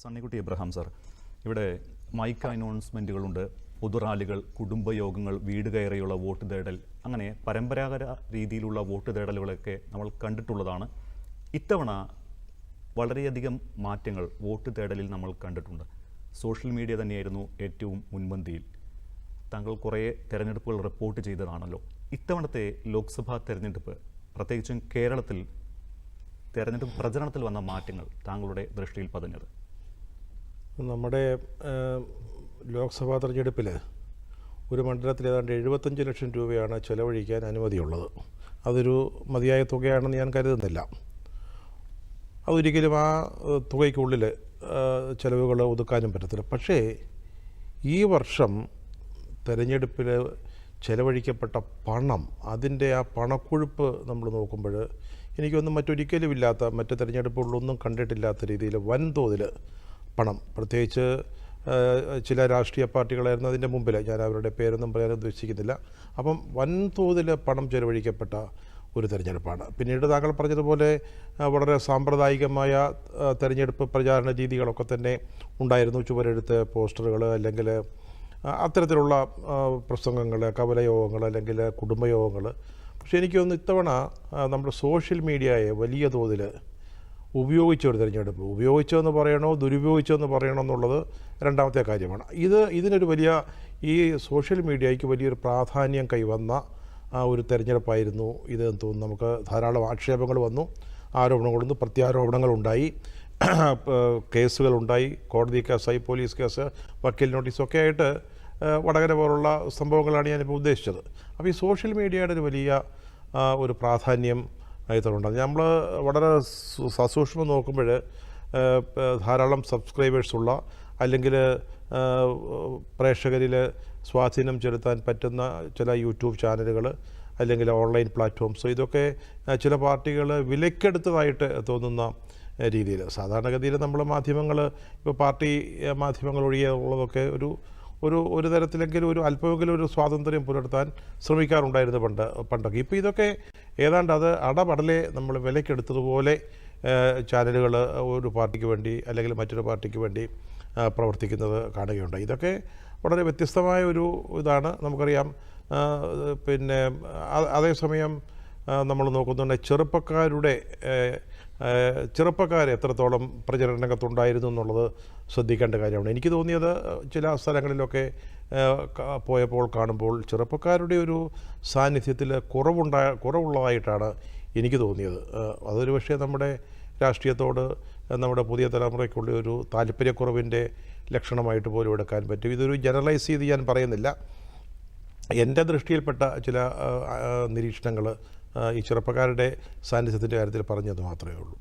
Sunnykutty Abraham sir ഇവിടെ mic അനൗൺസ്മെന്റുകളുണ്ട് പൊതുറാലികൾ കുടുംബയോഗങ്ങൾ വീട് കയറിയുള്ള വോട്ട് തേടൽ അങ്ങനെ പരമ്പരാഗത രീതിയിലുള്ള വോട്ട് തേടലുകളൊക്കെ നമ്മൾ കണ്ടിട്ടുള്ളതാണ്. ഇത്തവണ വളരെയധികം മാറ്റങ്ങൾ വോട്ട് തേടലിൽ നമ്മൾ കണ്ടിട്ടുണ്ട്. സോഷ്യൽ മീഡിയ തന്നെയായിരുന്നു ഏറ്റവും മുൻപന്തിയിൽ. താങ്കൾ കുറേ തെരഞ്ഞെടുപ്പുകൾ റിപ്പോർട്ട് ചെയ്തതാണല്ലോ. ഇത്തവണത്തെ ലോക്സഭാ തെരഞ്ഞെടുപ്പ് പ്രത്യേകിച്ചും കേരളത്തിൽ തെരഞ്ഞെടുപ്പ് പ്രചരണത്തിൽ വന്ന മാറ്റങ്ങൾ താങ്കളുടെ ദൃഷ്ടിയിൽ പതിഞ്ഞത്? നമ്മുടെ ലോക്സഭാ തെരഞ്ഞെടുപ്പിൽ ഒരു മണ്ഡലത്തിൽ ഏതാണ്ട് എഴുപത്തഞ്ച് ലക്ഷം രൂപയാണ് ചെലവഴിക്കാൻ അനുമതിയുള്ളത്. അതൊരു മതിയായ തുകയാണെന്ന് ഞാൻ കരുതുന്നില്ല. അതൊരിക്കലും ആ തുകയ്ക്കുള്ളിൽ ചിലവുകൾ ഒതുക്കാനും പറ്റത്തില്ല. പക്ഷേ ഈ വർഷം തെരഞ്ഞെടുപ്പിൽ ചെലവഴിക്കപ്പെട്ട പണം അതിന്റെ ആ പണക്കൊഴുപ്പ് നമ്മൾ നോക്കുമ്പോൾ എനിക്കൊന്നും മറ്റൊരിക്കലും ഇല്ലാത്ത മറ്റ് തെരഞ്ഞെടുപ്പുകളിലൊന്നും കണ്ടിട്ടില്ലാത്ത രീതിയിൽ വൻതോതിൽ പണം. പ്രത്യേകിച്ച് ചില രാഷ്ട്രീയ പാർട്ടികളായിരുന്നു അതിന്റെ മുമ്പിൽ ഞാൻ അവരുടെ പേരൊന്നും പറയാൻ ഉദ്ദേശിക്കുന്നില്ല. അപ്പം വൻതോതിൽ പണം ചെലവഴിക്കപ്പെട്ട ഒരു തെരഞ്ഞെടുപ്പാണ്. പിന്നീട് താങ്കൾ പറഞ്ഞതുപോലെ വളരെ സാമ്പ്രദായികമായ തെരഞ്ഞെടുപ്പ് പ്രചാരണ രീതികളൊക്കെ തന്നെ ഉണ്ടായിരുന്നു. ചുവരെഴുത്ത് പോസ്റ്ററുകൾ അല്ലെങ്കിൽ അത്തരത്തിലുള്ള പ്രസംഗങ്ങൾ കവലയോഗങ്ങൾ അല്ലെങ്കിൽ കുടുംബയോഗങ്ങൾ പക്ഷേ എനിക്കൊന്ന് ഇത്തവണ നമ്മുടെ സോഷ്യൽ മീഡിയയെ വലിയ തോതിൽ ഉപയോഗിച്ച ഒരു തിരഞ്ഞെടുപ്പ്. ഉപയോഗിച്ചോ എന്ന് പറയണോ ദുരുപയോഗിച്ചോ എന്ന് പറയണോ എന്നുള്ളത് രണ്ടാമത്തെ കാര്യമാണ്. ഇത് ഇതിനൊരു വലിയ ഈ സോഷ്യൽ മീഡിയയ്ക്ക് വലിയൊരു പ്രാധാന്യം കൈവന്ന ഒരു തെരഞ്ഞെടുപ്പായിരുന്നു ഇത് എന്ന് തോന്നുന്നു. നമുക്ക് ധാരാളം ആക്ഷേപങ്ങൾ വന്നു ആരോപണങ്ങൾ വന്നു പ്രത്യാരോപണങ്ങളുണ്ടായി കേസുകളുണ്ടായി കോടതി കേസായി പോലീസ് കേസ് വക്കീൽ നോട്ടീസൊക്കെ ആയിട്ട് വടകര പോലുള്ള സംഭവങ്ങളാണ് ഞാനിപ്പോൾ ഉദ്ദേശിച്ചത്. അപ്പോൾ ഈ സോഷ്യൽ മീഡിയയുടെ ഒരു വലിയ ഒരു പ്രാധാന്യം ഇതിലുണ്ട് നമ്മൾ വളരെ സസൂക്ഷ്മം നോക്കുമ്പോൾ ധാരാളം സബ്സ്ക്രൈബേഴ്സുള്ള അല്ലെങ്കിൽ പ്രേക്ഷകരിൽ സ്വാധീനം ചെലുത്താൻ പറ്റുന്ന ചില യൂട്യൂബ് ചാനലുകൾ അല്ലെങ്കിൽ ഓൺലൈൻ പ്ലാറ്റ്ഫോംസ് ഇതൊക്കെ ചില പാർട്ടികൾ വിലക്കെടുത്തതായിട്ട് തോന്നുന്ന രീതിയിൽ സാധാരണഗതിയിൽ നമ്മൾ മാധ്യമങ്ങൾ ഇപ്പോൾ പാർട്ടി മാധ്യമങ്ങൾ ഒഴികെ ഉള്ളതൊക്കെ ഒരു ഒരു ഒരു തരത്തിലെങ്കിലും ഒരു അല്പമെങ്കിലും ഒരു സ്വാതന്ത്ര്യം പുലർത്താൻ ശ്രമിക്കാറുണ്ടായിരുന്നു പണ്ട് പണ്ടൊക്കെ. ഇപ്പോൾ ഇതൊക്കെ ഏതാണ്ട് അത് അടപടലെ നമ്മൾ വിലക്കെടുത്തതുപോലെ ചാനലുകൾ ഒരു പാർട്ടിക്ക് വേണ്ടി അല്ലെങ്കിൽ മറ്റൊരു പാർട്ടിക്ക് വേണ്ടി പ്രവർത്തിക്കുന്നത് കാണുകയുണ്ട് ഇതൊക്കെ വളരെ വ്യത്യസ്തമായ ഒരു ഇതാണ് നമുക്കറിയാം. പിന്നെ അതേസമയം നമ്മൾ നോക്കുന്നുണ്ട്. ചെറുപ്പക്കാരുടെ ചെറുപ്പക്കാർ എത്രത്തോളം പ്രചരണ രംഗത്തുണ്ടായിരുന്നു എന്നുള്ളത് ശ്രദ്ധിക്കേണ്ട കാര്യമാണ്. എനിക്ക് തോന്നിയത് ചില സ്ഥലങ്ങളിലൊക്കെ പോയപ്പോൾ കാണുമ്പോൾ ചെറുപ്പക്കാരുടെ ഒരു സാന്നിധ്യത്തിൽ കുറവുണ്ടായ കുറവുള്ളതായിട്ടാണ് എനിക്ക് തോന്നിയത്. അതൊരു പക്ഷേ നമ്മുടെ രാഷ്ട്രീയത്തോട് നമ്മുടെ പുതിയ തലമുറയ്ക്കുള്ള ഒരു താല്പര്യക്കുറവിന്റെ ലക്ഷണമായിട്ട് പോലും എടുക്കാൻ പറ്റും. ഇതൊരു ജനറലൈസ് ചെയ്ത് ഞാൻ പറയുന്നില്ല. എന്റെ ദൃഷ്ടിയിൽപ്പെട്ട ചില നിരീക്ഷണങ്ങൾ ഈ ചെറുപ്പക്കാരുടെ സാന്നിധ്യത്തിന്റെ കാര്യത്തിൽ പറഞ്ഞത് മാത്രമേ ഉള്ളൂ.